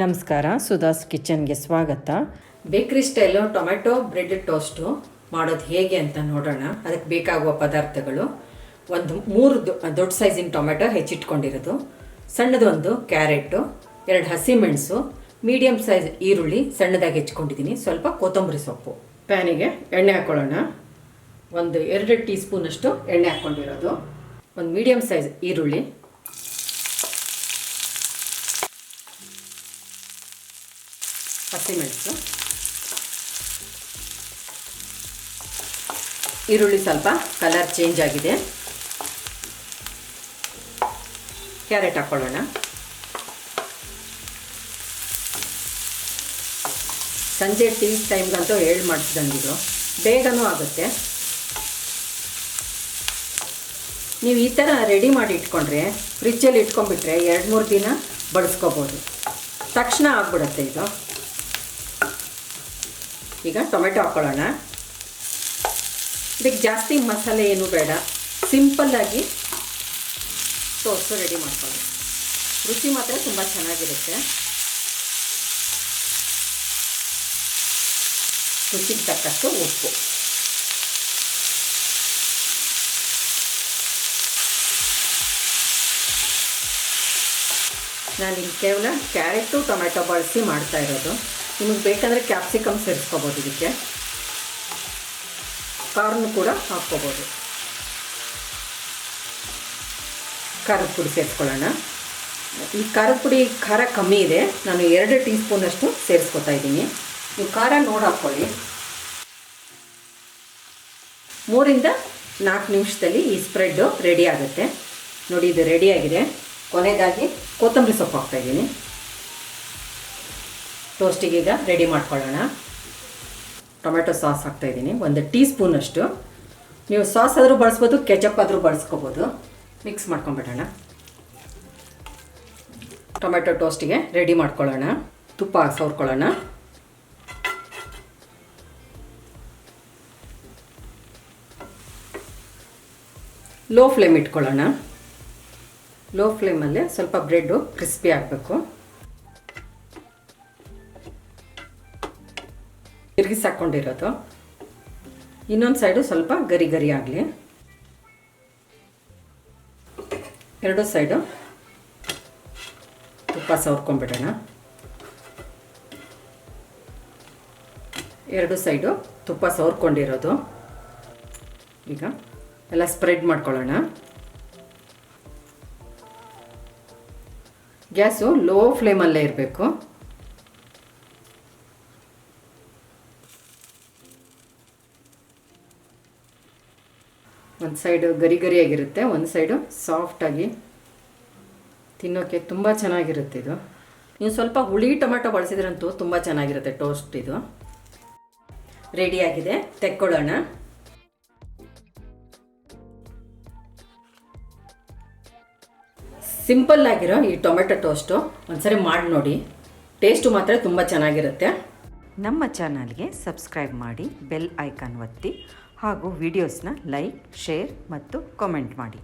ನಮಸ್ಕಾರ ಸುಧಾಸ್ ಕಿಚನ್ಗೆ ಸ್ವಾಗತ. ಬೇಕ್ರಿ ಸ್ಟೈಲು ಟೊಮೆಟೊ, ಬ್ರೆಡ್ ಟೋಸ್ಟು ಮಾಡೋದು ಹೇಗೆ ಅಂತ ನೋಡೋಣ. ಅದಕ್ಕೆ ಬೇಕಾಗುವ ಪದಾರ್ಥಗಳು. ಒಂದು ಮೂರು ದೊಡ್ಡ ಸೈಜಿನ ಟೊಮೆಟೊ ಹೆಚ್ಚಿಟ್ಕೊಂಡಿರೋದು. ಸಣ್ಣದೊಂದು ಕ್ಯಾರೆಟು, ಎರಡು ಹಸಿಮೆಣಸು ಮೀಡಿಯಮ್ ಸೈಜ್ ಈರುಳ್ಳಿ ಸಣ್ಣದಾಗಿ ಹೆಚ್ಕೊಂಡಿದ್ದೀನಿ ಸ್ವಲ್ಪ ಕೊತ್ತಂಬರಿ ಸೊಪ್ಪು. ಪ್ಯಾನಿಗೆ ಎಣ್ಣೆ ಹಾಕ್ಕೊಳ್ಳೋಣ ಒಂದು ಎರಡು ಟೀ ಸ್ಪೂನಷ್ಟು ಎಣ್ಣೆ ಹಾಕ್ಕೊಂಡಿರೋದು ಒಂದು ಮೀಡಿಯಮ್ ಸೈಜ್ ಈರುಳ್ಳಿ. ಹಸಿಮೆಣಸು ಈರುಳ್ಳಿ ಸ್ವಲ್ಪ ಕಲರ್ ಚೇಂಜ್ ಆಗಿದೆ. ಕ್ಯಾರೆಟ್ ಹಾಕ್ಕೊಳ್ಳೋಣ ಸಂಜೆ ಟೀ ಟೈಮ್ಗಂತೂ ಹೇಳಿ ಮಾಡಿಸ್ದಂಗಿದ್ರು ಬೇಗನೂ ಆಗುತ್ತೆ. ನೀವು ಈ ಥರ ರೆಡಿ ಮಾಡಿ ಇಟ್ಕೊಂಡ್ರೆ ಫ್ರಿಜ್ಜಲ್ಲಿ ಇಟ್ಕೊಂಡ್ಬಿಟ್ರೆ ಎರಡು ಮೂರು ದಿನ ಬಳಸ್ಕೋಬೋದು ತಕ್ಷಣ ಆಗ್ಬಿಡುತ್ತೆ ಇದು. ಈಗ ಟೊಮೆಟೊ ಹಾಕ್ಕೊಳ್ಳೋಣ ಇದಕ್ಕೆ ಜಾಸ್ತಿ ಮಸಾಲೆ ಏನು ಬೇಡ. ಸಿಂಪಲ್ಲಾಗಿ ಟೋಸ್ಟು ರೆಡಿ ಮಾಡ್ಕೊಳ್ಳಿ. ರುಚಿ ಮಾತ್ರ ತುಂಬ ಚೆನ್ನಾಗಿರುತ್ತೆ. ರುಚಿಗೆ ತಕ್ಕಷ್ಟು ಉಪ್ಪು. ನಾನು ಇಲ್ಲಿ ಕೇವಲ ಕ್ಯಾರೆಟು ಟೊಮೆಟೊ ಬಳಸಿ ಮಾಡ್ತಾ ಇರೋದು. ನಿಮಗೆ ಬೇಕಂದರೆ ಕ್ಯಾಪ್ಸಿಕಮ್ ಸೇರಿಸ್ಕೋಬೋದು ಇದಕ್ಕೆ. ಕಾರ್ನ್ ಕೂಡ ಹಾಕ್ಕೋಬೋದು. ಖಾರದ ಪುಡಿ ಸೇರಿಸ್ಕೊಳ್ಳೋಣ. ಈ ಖಾರದ ಪುಡಿ ಖಾರ ಕಮ್ಮಿ ಇದೆ. ನಾನು ಎರಡು ಟೀ ಸ್ಪೂನಷ್ಟು ಸೇರಿಸ್ಕೊತಾ ಇದ್ದೀನಿ. ನೀವು ಖಾರ ನೋಡಿ ಹಾಕ್ಕೊಳ್ಳಿ. ಮೂರಿಂದ ನಾಲ್ಕು ನಿಮಿಷದಲ್ಲಿ ಈ ಸ್ಪ್ರೆಡ್ಡು ರೆಡಿ ಆಗುತ್ತೆ. ನೋಡಿ, ಇದು ರೆಡಿಯಾಗಿದೆ ಕೊನೆಯದಾಗಿ ಕೊತ್ತಂಬರಿ ಸೊಪ್ಪು ಹಾಕ್ತಾಯಿದ್ದೀನಿ ಟೋಸ್ಟಿಗೆ ಈಗ ರೆಡಿ ಮಾಡ್ಕೊಳ್ಳೋಣ. ಟೊಮೆಟೊ ಸಾಸ್ ಹಾಕ್ತಾಯಿದ್ದೀನಿ ಒಂದು ಟೀ ಸ್ಪೂನಷ್ಟು ನೀವು ಸಾಸ್ ಆದರೂ ಬಳಸ್ಬೋದು, ಕೆಚಪ್ ಆದರೂ ಬಳಸ್ಕೋಬೋದು. ಮಿಕ್ಸ್ ಮಾಡ್ಕೊಂಬಿಡೋಣ ಟೊಮೆಟೊ ಟೋಸ್ಟಿಗೆ ರೆಡಿ ಮಾಡ್ಕೊಳ್ಳೋಣ. ತುಪ್ಪ ಸವರ್ಕೊಳ್ಳೋಣ ಲೋ ಫ್ಲೇಮ್ ಇಟ್ಕೊಳ್ಳೋಣ. ಲೋ ಫ್ಲೇಮಲ್ಲಿ ಸ್ವಲ್ಪ ಬ್ರೆಡ್ಡು ಕ್ರಿಸ್ಪಿ ಆಗಬೇಕು. ತಿರುಗಿಸಾಕೊಂಡಿರೋದು. ಇನ್ನೊಂದು ಸೈಡು ಸ್ವಲ್ಪ ಗರಿ ಗರಿ ಆಗಲಿ. ಎರಡು ಸೈಡು ತುಪ್ಪ ಸವರ್ಕೊಂಡ್ಬಿಡೋಣ. ಎರಡು ಸೈಡು ತುಪ್ಪ ಸವರ್ಕೊಂಡಿರೋದು. ಈಗ ಎಲ್ಲ ಸ್ಪ್ರೆಡ್ ಮಾಡ್ಕೊಳ್ಳೋಣ. ಗ್ಯಾಸು ಲೋ ಫ್ಲೇಮಲ್ಲೇ ಇರಬೇಕು. ಒಂದು ಸೈಡು ಗರಿ ಗರಿಯಾಗಿರುತ್ತೆ ಒಂದು ಸೈಡು ಸಾಫ್ಟಾಗಿ ತಿನ್ನೋಕ್ಕೆ ತುಂಬ ಚೆನ್ನಾಗಿರುತ್ತೆ ಇದು. ನೀವು ಸ್ವಲ್ಪ ಹುಳಿ ಟೊಮೆಟೊ ಬಳಸಿದ್ರಂತೂ ತುಂಬ ಚೆನ್ನಾಗಿರುತ್ತೆ ಟೋಸ್ಟ್ ಇದು. ರೆಡಿಯಾಗಿದೆ ತೆಕ್ಕೊಳ್ಳೋಣ. ಸಿಂಪಲ್ ಆಗಿರೋ ಈ ಟೊಮೆಟೊ ಟೋಸ್ಟು ಒಂದ್ಸರಿ ಮಾಡಿ ನೋಡಿ. ಟೇಸ್ಟು ಮಾತ್ರ ತುಂಬ ಚೆನ್ನಾಗಿರುತ್ತೆ. ನಮ್ಮ ಚಾನಲ್ಗೆ ಸಬ್ಸ್ಕ್ರೈಬ್ ಮಾಡಿ ಬೆಲ್ ಐಕಾನ್ ಒತ್ತಿ. ಹಾಗೂ ವಿಡಿಯೋಸ್ನ ಲೈಕ್ ಶೇರ್ ಮತ್ತು ಕಾಮೆಂಟ್ ಮಾಡಿ.